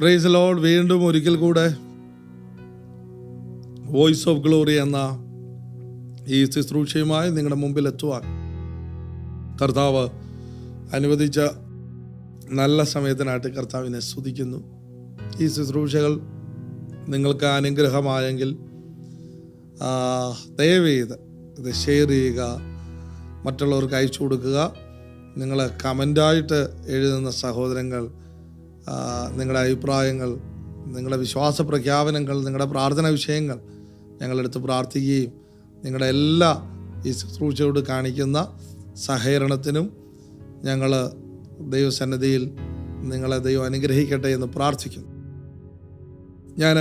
Price load വീണ്ടും ഒരിക്കൽ കൂടെ വോയിസ് ഓഫ് ഗ്ലോറി എന്ന ഈ ശുശ്രൂഷയുമായി നിങ്ങളുടെ മുമ്പിൽ എത്തുവാൻ കർത്താവ് അനുവദിച്ച നല്ല സമയത്തിനായിട്ട് കർത്താവിനെ സ്തുതിക്കുന്നു. ഈ ശുശ്രൂഷകൾ നിങ്ങൾക്ക് അനുഗ്രഹമായെങ്കിൽ ദയവ് ചെയ്ത് ഇത് ഷെയർ ചെയ്യുക മറ്റുള്ളവർക്ക് അയച്ചു കൊടുക്കുക. നിങ്ങൾ കമന്റായിട്ട് എഴുതുന്ന സഹോദരങ്ങൾ നിങ്ങളുടെ അഭിപ്രായങ്ങൾ നിങ്ങളുടെ വിശ്വാസ പ്രഖ്യാപനങ്ങൾ നിങ്ങളുടെ പ്രാർത്ഥന വിഷയങ്ങൾ ഞങ്ങളെടുത്ത് പ്രാർത്ഥിക്കുകയും നിങ്ങളുടെ എല്ലാ ഈ ശുശ്രൂഷയോട് കാണിക്കുന്ന സഹകരണത്തിനും ഞങ്ങൾ ദൈവസന്നദ്ധിയിൽ നിങ്ങളെ ദൈവം അനുഗ്രഹിക്കട്ടെ എന്ന് പ്രാർത്ഥിക്കുന്നു. ഞാൻ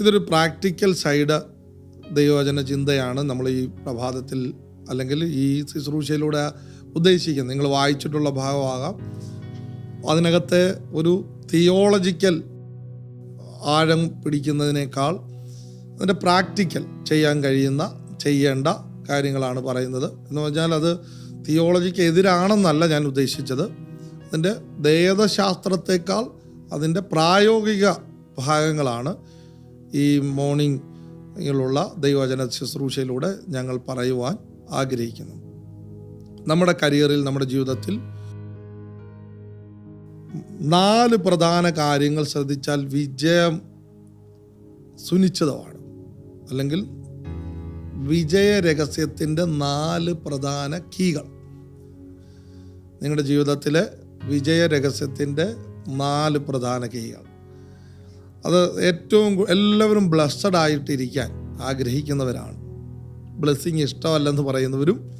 ഇതൊരു പ്രാക്ടിക്കൽ സൈഡ് ദൈവവചന ചിന്തയാണ് നമ്മൾ ഈ പ്രഭാതത്തിൽ അല്ലെങ്കിൽ ഈ ശുശ്രൂഷയിലൂടെ ഉദ്ദേശിക്കുന്നത്. നിങ്ങൾ വായിച്ചിട്ടുള്ള ഭാഗമാകാം. അതിനകത്തെ ഒരു തിയോളജിക്കൽ ആഴം പിടിക്കുന്നതിനേക്കാൾ അതിന്റെ പ്രാക്ടിക്കൽ ചെയ്യാൻ കഴിയുന്ന ചെയ്യേണ്ട കാര്യങ്ങളാണ് പറയുന്നത്. എന്ന് പറഞ്ഞാൽ അത് തിയോളജിക്ക് എതിരാണെന്നല്ല ഞാൻ ഉദ്ദേശിച്ചത്. അതിന്റെ ദേവശാസ്ത്രത്തെക്കാൾ അതിന്റെ പ്രായോഗിക ഭാഗങ്ങളാണ് ഈ മോർണിംഗിലുള്ള ദൈവചന ശുശ്രൂഷയിലൂടെ ഞങ്ങൾ പറയുവാൻ ആഗ്രഹിക്കുന്നു. നമ്മുടെ കരിയറിൽ നമ്മുടെ ജീവിതത്തിൽ നാല് പ്രധാന കാര്യങ്ങൾ ശ്രദ്ധിച്ചാൽ വിജയം സുനിശ്ചിതമാണ് അല്ലെങ്കിൽ വിജയ രഹസ്യത്തിന്റെ നാല് പ്രധാന കീകൾ. നിങ്ങളുടെ ജീവിതത്തിലെ വിജയ രഹസ്യത്തിന്റെ നാല് പ്രധാന കീകൾ. അത് ഏറ്റവും എല്ലാവരും ബ്ലസ്സഡ് ആയിട്ടിരിക്കാൻ ആഗ്രഹിക്കുന്നവരാണ്. ബ്ലെസ്സിങ് ഇഷ്ടമല്ലെന്ന് പറയുന്നവരും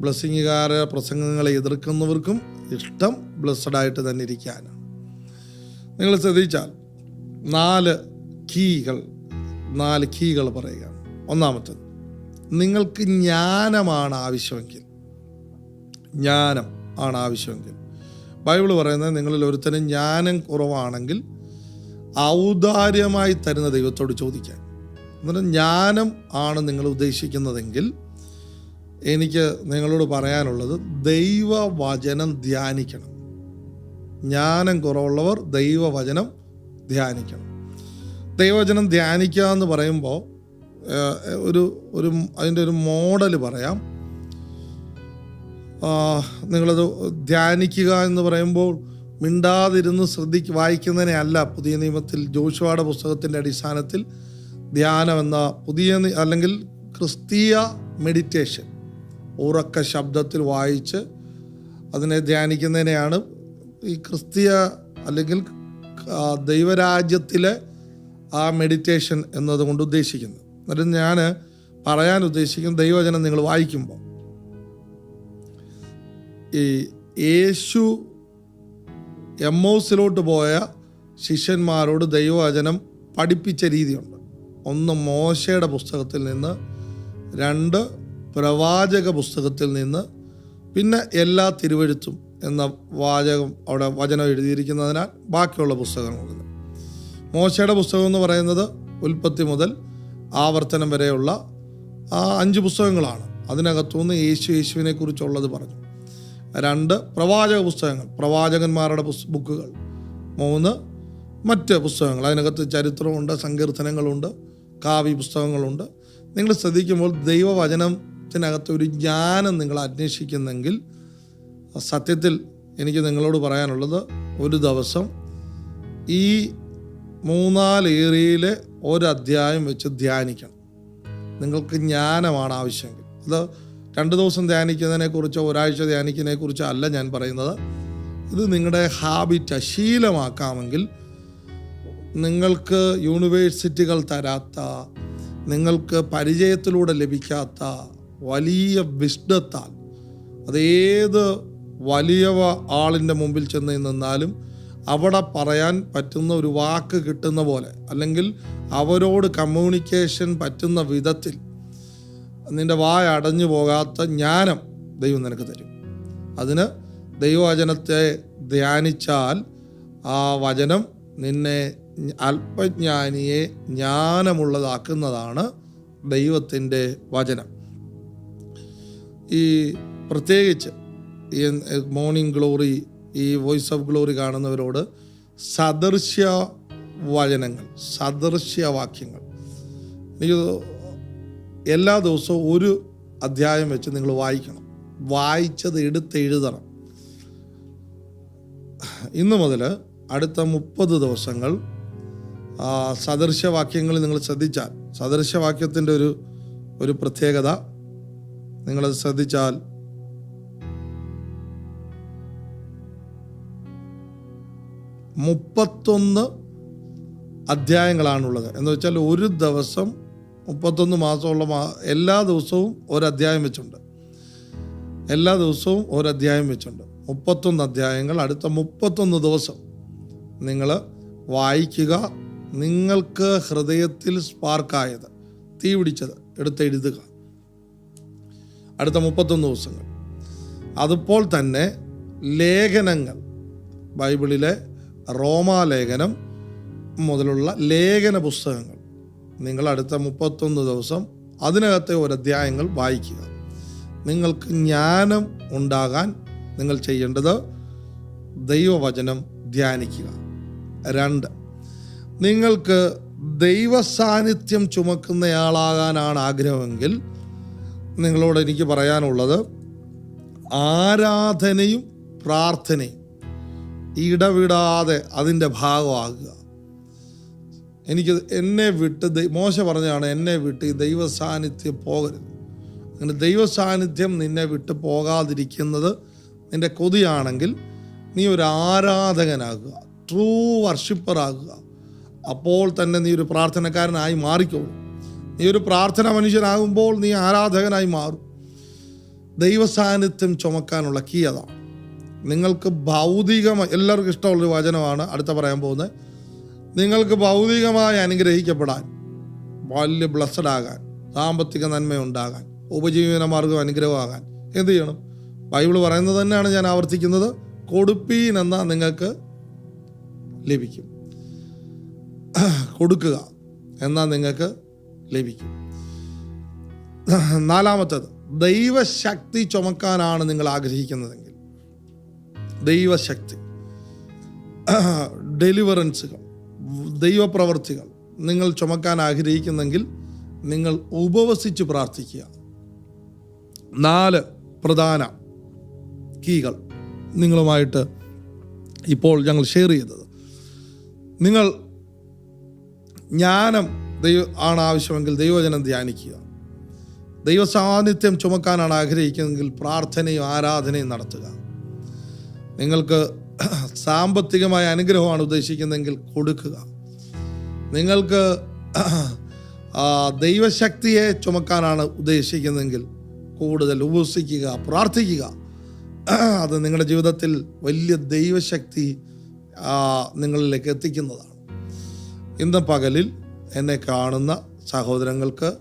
ബ്ലെസ്സിങ്ങുകാര പ്രസംഗങ്ങളെ എതിർക്കുന്നവർക്കും ഇഷ്ടം ബ്ലെസ്സഡ് ആയിട്ട് തന്നെ ഇരിക്കാനാണ്. നിങ്ങൾ ശ്രദ്ധിച്ചാൽ നാല് കീകൾ നാല് കീകൾ പറയുക ഒന്നാമത്തത് നിങ്ങൾക്ക് ജ്ഞാനമാണ് ആവശ്യമെങ്കിൽ ജ്ഞാനം ആണ് ആവശ്യമെങ്കിൽ. ബൈബിൾ പറയുന്നത് നിങ്ങളിൽ ഒരുത്തന് ജ്ഞാനം കുറവാണെങ്കിൽ ഔദാര്യമായി തരുന്ന ദൈവത്തോട് ചോദിക്കാൻ. എന്നിട്ട് ജ്ഞാനം ആണ് നിങ്ങൾ ഉദ്ദേശിക്കുന്നതെങ്കിൽ എനിക്ക് നിങ്ങളോട് പറയാനുള്ളത് ദൈവവചനം ധ്യാനിക്കണം. ജ്ഞാനം കുറവുള്ളവർ ദൈവവചനം ധ്യാനിക്കണം. ദൈവവചനം ധ്യാനിക്കുക എന്ന് പറയുമ്പോൾ ഒരു ഒരു അതിന്റെ ഒരു മോഡൽ പറയാം. നിങ്ങളത് ധ്യാനിക്കുക എന്ന് പറയുമ്പോൾ മിണ്ടാതിരുന്ന് ശ്രദ്ധിക്ക് വായിക്കുന്നതിനെ അല്ല പുതിയ നിയമത്തിൽ ജോഷുവാട പുസ്തകത്തിന്റെ അടിസ്ഥാനത്തിൽ ധ്യാനം എന്ന പുതിയ അല്ലെങ്കിൽ ക്രിസ്തീയ മെഡിറ്റേഷൻ. ഉറക്ക ശബ്ദത്തിൽ വായിച്ച് അതിനെ ധ്യാനിക്കുന്നതിനെയാണ് ഈ ക്രിസ്തീയ അല്ലെങ്കിൽ ദൈവരാജ്യത്തിലെ ആ മെഡിറ്റേഷൻ എന്നതുകൊണ്ട് ഉദ്ദേശിക്കുന്നത്. എന്നിട്ട് ഞാൻ പറയാൻ ഉദ്ദേശിക്കുന്ന ദൈവവചനം നിങ്ങൾ വായിക്കുമ്പോൾ. ഈ യേശു എമ്മോസിലോട്ട് പോയ ശിഷ്യന്മാരോട് ദൈവവചനം പഠിപ്പിച്ച രീതിയുണ്ട്. ഒന്ന് മോശയുടെ പുസ്തകത്തിൽ നിന്ന് രണ്ട് പ്രവാചക പുസ്തകത്തിൽ നിന്ന് പിന്നെ എല്ലാ തിരുവഴുത്തും എന്ന വാചകം അവിടെ വചനം എഴുതിയിരിക്കുന്നതിനാൽ ബാക്കിയുള്ള പുസ്തകങ്ങളിൽ നിന്ന് മോശയുടെ പുസ്തകം എന്ന് പറയുന്നത് ഉൽപ്പത്തി മുതൽ ആവർത്തനം വരെയുള്ള ആ അഞ്ച് പുസ്തകങ്ങളാണ്. അതിനകത്തുനിന്ന് യേശു യേശുവിനെ കുറിച്ചുള്ളത് പറഞ്ഞു. രണ്ട് പ്രവാചക പുസ്തകങ്ങൾ പ്രവാചകന്മാരുടെ ബുക്കുകൾ. മൂന്ന് മറ്റ് പുസ്തകങ്ങൾ. അതിനകത്ത് ചരിത്രമുണ്ട് സങ്കീർത്തനങ്ങളുണ്ട് കാവ്യ പുസ്തകങ്ങളുണ്ട്. നിങ്ങൾ ശ്രദ്ധിക്കുമ്പോൾ ദൈവവചനത്തിനകത്ത് ഒരു ജ്ഞാനം നിങ്ങൾ അന്വേഷിക്കുന്നെങ്കിൽ സത്യത്തിൽ എനിക്ക് നിങ്ങളോട് പറയാനുള്ളത് ഒരു ദിവസം ഈ മൂന്നാൽ ഏരിയയിലെ ഒരു അധ്യായം വെച്ച് ധ്യാനിക്കണം. നിങ്ങൾക്ക് ജ്ഞാനമാണ് ആവശ്യമെങ്കിൽ. അത് രണ്ട് ദിവസം ധ്യാനിക്കുന്നതിനെക്കുറിച്ചോ ഒരാഴ്ച ധ്യാനിക്കുന്നതിനെക്കുറിച്ചോ അല്ല ഞാൻ പറയുന്നത്. ഇത് നിങ്ങളുടെ ഹാബിറ്റ് ശീലമാക്കാമെങ്കിൽ നിങ്ങൾക്ക് യൂണിവേഴ്സിറ്റികൾ തരാത്ത നിങ്ങൾക്ക് പരിചയത്തിലൂടെ ലഭിക്കാത്ത വലിയ വിഷ്ണത്താൽ. അതേത് വലിയവ ആളിന്റെ മുമ്പിൽ ചെന്ന് നിന്നാലും അവിടെ പറയാൻ പറ്റുന്ന ഒരു വാക്ക് കിട്ടുന്ന പോലെ അല്ലെങ്കിൽ അവരോട് കമ്മ്യൂണിക്കേഷൻ പറ്റുന്ന വിധത്തിൽ നിന്റെ വായ അടഞ്ഞു പോകാത്ത ജ്ഞാനം ദൈവം നിനക്ക് തരും. അതിന് ദൈവവചനത്തെ ധ്യാനിച്ചാൽ ആ വചനം നിന്നെ അല്പജ്ഞാനിയെ ജ്ഞാനമുള്ളതാക്കുന്നതാണ് ദൈവത്തിന്റെ വചനം. ഈ പ്രത്യേകിച്ച് ഈ മോർണിംഗ് ഗ്ലോറി ഈ വോയിസ് ഓഫ് ഗ്ലോറി കാണുന്നവരോട് സദൃശ്യ വചനങ്ങൾ സദൃശ്യവാക്യങ്ങൾ എനിക്ക് എല്ലാ ദിവസവും ഒരു അധ്യായം വെച്ച് നിങ്ങൾ വായിക്കണം. വായിച്ചത് എടുത്ത് എഴുതണം. ഇന്നു മുതൽ അടുത്ത മുപ്പത് ദിവസങ്ങൾ ആ, സദൃശ്യവാക്യങ്ങൾ നിങ്ങൾ ശ്രദ്ധിച്ചാൽ സദൃശ്യവാക്യത്തിന്റെ ഒരു ഒരു പ്രത്യേകത നിങ്ങളത് ശ്രദ്ധിച്ചാൽ മുപ്പത്തൊന്ന് അധ്യായങ്ങളാണുള്ളത്. എന്ന് വെച്ചാൽ ഒരു ദിവസം മുപ്പത്തൊന്ന് മാസമുള്ള മാ എല്ലാ ദിവസവും ഒരു അധ്യായം വെച്ചുണ്ട്. എല്ലാ ദിവസവും ഒരു അധ്യായം വെച്ചുണ്ട്. മുപ്പത്തൊന്ന് അധ്യായങ്ങൾ അടുത്ത മുപ്പത്തൊന്ന് ദിവസം നിങ്ങൾ വായിക്കുക. നിങ്ങൾക്ക് ഹൃദയത്തിൽ സ്പാർക്കായത് തീ പിടിച്ചത് എടുത്ത് എഴുതുക. അടുത്ത മുപ്പത്തൊന്ന് ദിവസങ്ങൾ. അതുപോലെ തന്നെ ലേഖനങ്ങൾ. ബൈബിളിലെ റോമാലേഖനം മുതലുള്ള ലേഖന പുസ്തകങ്ങൾ. നിങ്ങൾ അടുത്ത മുപ്പത്തൊന്ന് ദിവസം അതിനകത്തെ ഒരു അധ്യായങ്ങൾ വായിക്കുക. നിങ്ങൾക്ക് ജ്ഞാനം ഉണ്ടാകാൻ നിങ്ങൾ ചെയ്യേണ്ടത് ദൈവവചനം ധ്യാനിക്കുക. രണ്ട് നിങ്ങൾക്ക് ദൈവസാന്നിധ്യം ചുമക്കുന്നയാളാകാനാണ് ആഗ്രഹമെങ്കിൽ നിങ്ങളോട് എനിക്ക് പറയാനുള്ളത് ആരാധനയും പ്രാർത്ഥനയും ഇടവിടാതെ അതിന്റെ ഭാഗമാകുക. എനിക്ക് എന്നെ വിട്ട് മോശ പറഞ്ഞാണ് എന്നെ വിട്ട് ഈ ദൈവ സാന്നിധ്യം പോകരുത്. അങ്ങനെ ദൈവ സാന്നിധ്യം നിന്നെ വിട്ട് പോകാതിരിക്കുന്നത് നിന്റെ കൊതിയാണെങ്കിൽ നീ ഒരു ആരാധകനാകുക ട്രൂ വർഷിപ്പറാകുക അപ്പോൾ തന്നെ നീ ഒരു പ്രാർത്ഥനക്കാരനായി മാറിക്കോളും. നീ ഒരു പ്രാർത്ഥന മനുഷ്യനാകുമ്പോൾ നീ ആരാധകനായി മാറും. ദൈവസാന്നിധ്യം ചുമക്കാനുള്ള കീ അതാണ് നിങ്ങൾക്ക് ഭൗതികമായി എല്ലാവർക്കും ഇഷ്ടമുള്ളൊരു വചനമാണ് അടുത്ത പറയാൻ പോകുന്നത്. നിങ്ങൾക്ക് ഭൗതികമായി അനുഗ്രഹിക്കപ്പെടാൻ വലിയ ബ്ലസ്സഡ് ആകാൻ സാമ്പത്തിക നന്മയുണ്ടാകാൻ ഉപജീവന മാർഗം അനുഗ്രഹമാകാൻ എന്ത് ചെയ്യണം? ബൈബിൾ പറയുന്നത് തന്നെയാണ് ഞാൻ ആവർത്തിക്കുന്നത്. കൊടുപ്പീൻ എന്ന നിങ്ങൾക്ക് ലഭിക്കും. കൊടുക്കുക എന്നാൽ നിങ്ങൾക്ക് ലഭിക്കും. നാലാമത്തത് ദൈവശക്തി ചുമക്കാനാണ് നിങ്ങൾ ആഗ്രഹിക്കുന്നതെങ്കിൽ. ദൈവശക്തി. ഡെലിവറൻസുകൾ ദൈവപ്രവർത്തികൾ നിങ്ങൾ ചുമക്കാൻ ആഗ്രഹിക്കുന്നെങ്കിൽ നിങ്ങൾ ഉപവസിച്ച് പ്രാർത്ഥിക്കുക. നാല് പ്രധാന കീകൾ നിങ്ങളുമായിട്ട് ഇപ്പോൾ ഞങ്ങൾ ഷെയർ ചെയ്തത്. നിങ്ങൾ ജ്ഞാനം ദൈവ ആണ് ആവശ്യമെങ്കിൽ ദൈവജനം ധ്യാനിക്കുക. ദൈവ സാന്നിധ്യം ചുമക്കാനാണ് ആഗ്രഹിക്കുന്നതെങ്കിൽ പ്രാർത്ഥനയും ആരാധനയും നടത്തുക. നിങ്ങൾക്ക് സാമ്പത്തികമായ അനുഗ്രഹമാണ് ഉദ്ദേശിക്കുന്നതെങ്കിൽ കൊടുക്കുക. നിങ്ങൾക്ക് ദൈവശക്തിയെ ചുമക്കാനാണ് ഉദ്ദേശിക്കുന്നതെങ്കിൽ കൂടുതൽ ഉപസിക്കുക പ്രാർത്ഥിക്കുക. അത് നിങ്ങളുടെ ജീവിതത്തിൽ വലിയ ദൈവശക്തി നിങ്ങളിലേക്ക് എത്തിക്കുന്നതാണ്. ഇന്ന് പകലിൽ എന്നെ കാണുന്ന സഹോദരങ്ങൾക്ക്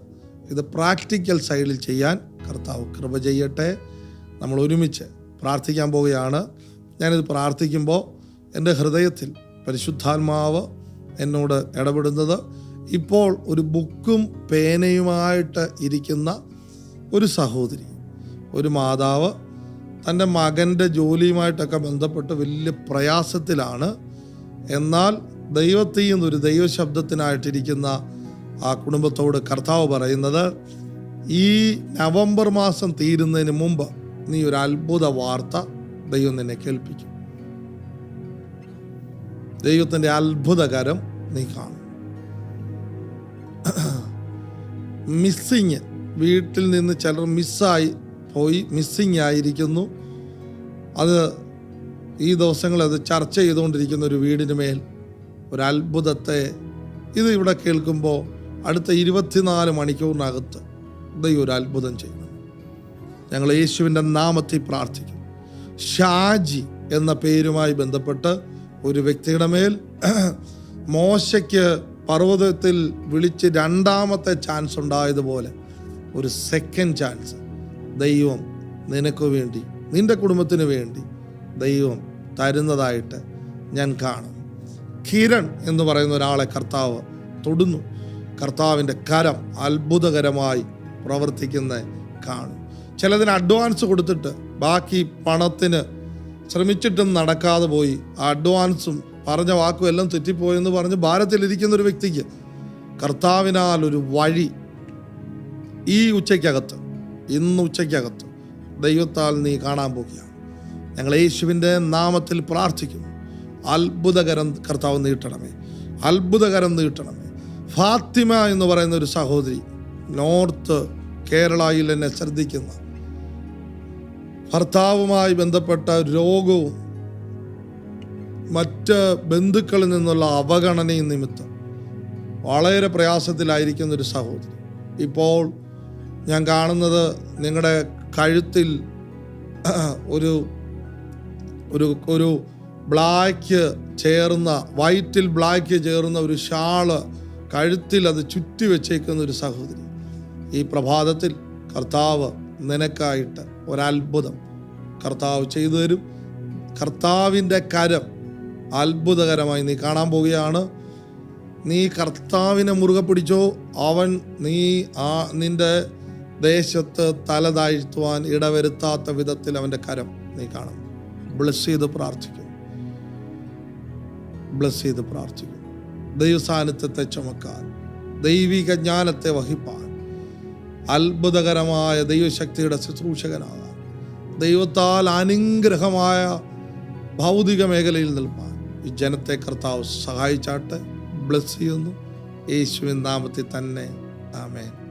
ഇത് പ്രാക്ടിക്കൽ സൈഡിൽ ചെയ്യാൻ കർത്താവ് കൃപ ചെയ്യട്ടെ. നമ്മൾ ഒരുമിച്ച് പ്രാർത്ഥിക്കാൻ പോവുകയാണ്. ഞാനിത് പ്രാർത്ഥിക്കുമ്പോൾ എന്റെ ഹൃദയത്തിൽ പരിശുദ്ധാത്മാവ് എന്നോട് ഇടപെടുന്നത്. ഇപ്പോൾ ഒരു ബുക്കും പേനയുമായിട്ട് ഇരിക്കുന്ന ഒരു സഹോദരി ഒരു മാതാവ് തന്റെ മകന്റെ ജോലിയുമായിട്ടൊക്കെ ബന്ധപ്പെട്ട് വലിയ പ്രയാസത്തിലാണ്. എന്നാൽ ദൈവത്തിൽ ഒരു ദൈവശബ്ദത്തിനായിട്ടിരിക്കുന്ന ആ കുടുംബത്തോട് കർത്താവ് പറയുന്നത് ഈ നവംബർ മാസം തീരുന്നതിന് മുമ്പ് നീ ഒരു അത്ഭുത വാർത്ത ദൈവം നിന്നെ കേൾപ്പിക്കും. ദൈവത്തിന്റെ അത്ഭുതകരം നീ കാണും. മിസ്സിങ് വീട്ടിൽ നിന്ന് ചിലർ മിസ്സായി പോയി മിസ്സിങ് ആയിരിക്കുന്നു അത് ഈ ദിവസങ്ങളത് ചർച്ച ചെയ്തുകൊണ്ടിരിക്കുന്ന ഒരു വീടിന് മേൽ ഒരു അത്ഭുതത്തെ ഇത് ഇവിടെ കേൾക്കുമ്പോൾ അടുത്ത ഇരുപത്തിനാല് മണിക്കൂറിനകത്ത് ദൈവം ഒരു അത്ഭുതം ചെയ്യുന്നു. ഞങ്ങൾ യേശുവിന്റെ നാമത്തിൽ പ്രാർത്ഥിക്കും. ഷാജി എന്ന പേരുമായി ബന്ധപ്പെട്ട് ഒരു വ്യക്തിയുടെ മേൽ മോശയ്ക്ക് പർവതത്തിൽ വിളിച്ച് രണ്ടാമത്തെ ചാൻസ് ഉണ്ടായതുപോലെ ഒരു സെക്കൻഡ് ചാൻസ് ദൈവം നിനക്ക് വേണ്ടി നിന്റെ കുടുംബത്തിന് വേണ്ടി ദൈവം തരുന്നതായിട്ട് ഞാൻ കാണും കിരൺ എന്ന് പറയുന്ന ഒരാളെ കർത്താവ് തൊടുന്നു. കർത്താവിന്റെ കരം അത്ഭുതകരമായി പ്രവർത്തിക്കുന്ന കാണും. ചിലതിന് അഡ്വാൻസ് കൊടുത്തിട്ട് ബാക്കി പണത്തിന് ശ്രമിച്ചിട്ടും നടക്കാതെ പോയി. ആ അഡ്വാൻസും പറഞ്ഞ വാക്കും എല്ലാം തെറ്റിപ്പോയെന്ന് പറഞ്ഞ് ഭാരത്തിലിരിക്കുന്ന ഒരു വ്യക്തിക്ക് കർത്താവിനാൽ ഒരു വഴി ഈ ഉച്ചയ്ക്കകത്ത് ഇന്ന് ഉച്ചയ്ക്കകത്ത് ദൈവത്താൽ നീ കാണാൻ പോകുകയാണ് ഞങ്ങൾ യേശുവിന്റെ നാമത്തിൽ പ്രാർത്ഥിക്കുന്നു. അത്ഭുതകരം കർത്താവ് നീട്ടണമേ അത്ഭുതകരം നീട്ടണമേ ഫാത്തിമ എന്ന് പറയുന്ന ഒരു സഹോദരി നോർത്ത് കേരളയിൽ എന്നെ ശ്രദ്ധിക്കുന്ന. ഭർത്താവുമായി ബന്ധപ്പെട്ട രോഗവും മറ്റ് ബന്ധുക്കളിൽ നിന്നുള്ള അവഗണനയും നിമിത്തം വളരെ പ്രയാസത്തിലായിരിക്കുന്ന ഒരു സഹോദരി. ഇപ്പോൾ ഞാൻ കാണുന്നത് നിങ്ങളുടെ കഴുത്തിൽ ഒരു ഒരു ഒരു ബ്ലാക്ക് ചേർന്ന വൈറ്റിൽ ബ്ലാക്ക് ചേർന്ന ഒരു ഷാൾ കഴുത്തിൽ അത് ചുറ്റി വെച്ചേക്കുന്ന ഒരു സഹോദരി. ഈ പ്രഭാതത്തിൽ കർത്താവ് നിനക്കായിട്ട് ഒരത്ഭുതം കർത്താവ് ചെയ്തു തരും. കർത്താവിന്റെ കരം അത്ഭുതകരമായി നീ കാണാൻ പോവുകയാണ്. നീ കർത്താവിനെ മുറുകെ പിടിച്ചോ അവൻ നീ ആ നിന്റെ ദേശത്ത് തല താഴ്ത്തുവാൻ ഇടവരുത്താത്ത വിധത്തിൽ അവന്റെ കരം നീ കാണും ബ്ലസ് ചെയ്ത് പ്രാർത്ഥിക്കും ബ്ലസ് ചെയ്ത് പ്രാർത്ഥിക്കും ദൈവസാന്നിധ്യത്തെ ചുമക്കാൻ ദൈവിക ജ്ഞാനത്തെ വഹിപ്പാൻ അത്ഭുതകരമായ ദൈവശക്തിയുടെ ശുശ്രൂഷകനാകാൻ ദൈവത്താൽ അനുഗ്രഹമായ ഭൗതിക മേഖലയിൽ നിൽപ്പാൻ ഈ ജനത്തെ കർത്താവ് സഹായിച്ചാട്ട്. ബ്ലസ് ചെയ്യുന്നു. യേശുവിൻ നാമത്തിൽ തന്നെ. ആമേൻ.